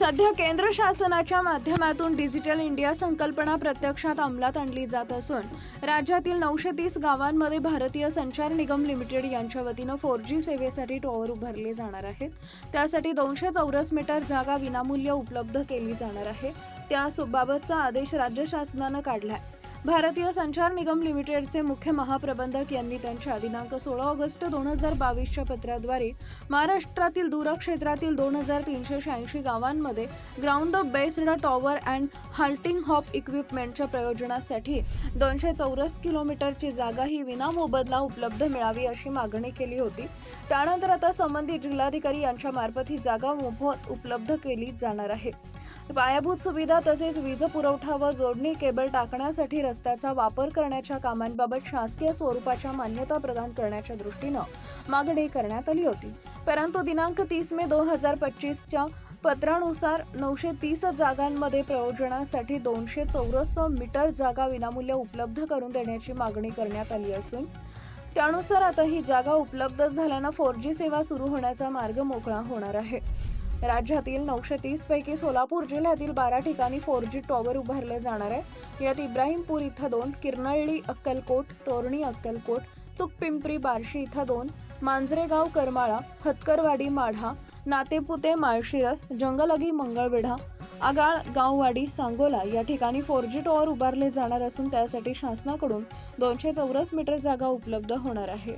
सध्या केंद्र शासनाच्या माध्यमातून डिजिटल इंडिया संकल्पना प्रत्यक्षात अंमलात आणली जात असून राज्यातील नऊशे तीस गावांमध्ये भारतीय संचार निगम लिमिटेड यांच्या वतीनं फोर जी सेवेसाठी टॉवर उभारले जाणार आहेत. त्यासाठी दोनशे चौरस मीटर जागा विनामूल्य उपलब्ध केली जाणार आहे. त्याबाबतचा आदेश राज्य शासनानं काढला आहे भारतीय संचार निगम लिमिटेडचे मुख्य महाप्रबंधक यांनी त्यांच्या दिनांक सोळा ऑगस्ट दोन हजार बावीसच्या पत्राद्वारे महाराष्ट्रातील दूरक्षेत्रातील दोन हजार तीनशे शहाऐंशी गावांमध्ये ground based tower and halting hop इक्विपमेंटच्या प्रयोजनासाठी दोनशे चौरस किलोमीटरची जागा ही विनामोबदला उपलब्ध मिळावी अशी मागणी केली होती. त्यानंतर आता संबंधित जिल्हाधिकारी यांच्या मार्फत ही जागा मोफत उपलब्ध केली जाणार आहे. पायाभूत सुविधा तसेच वीज पुरवठा व जोडणी केबल टाकण्यासाठी रस्त्याचा वापर करण्याच्या कामांबाबत शासकीय स्वरूपाच्या मान्यता प्रदान करण्याच्या दृष्टीनं मागणी करण्यात आली होती. परंतु दिनांक तीस मे दोन हजार पच्चीसच्या पत्रानुसार नऊशे तीस जागांमध्ये प्रयोजनासाठी दोनशे चौरस मीटर जागा विनामूल्य उपलब्ध करून देण्याची मागणी करण्यात आली असून त्यानुसार आता ही जागा उपलब्ध झाल्यानं फोर जी सेवा सुरू होण्याचा मार्ग मोकळा होणार आहे. राज्यातील नऊशे तीस पैकी सोलापूर जिल्ह्यातील बारा ठिकाणी फोर जी टॉवर उभारले जाणार आहे. यात इब्राहिमपूर इथं दोन किरनळी अक्कलकोट तोरणी अक्कलकोट तुकपिंपरी बार्शी इथं दोन मांजरेगाव करमाळा हतकरवाडी माढा नातेपुते माळशिरस जंगलगी मंगळवेढा आगाळ गाववाडी सांगोला या ठिकाणी फोर जी टॉवर उभारले जाणार असून त्यासाठी शासनाकडून दोनशे चौरस मीटर जागा उपलब्ध होणार आहे.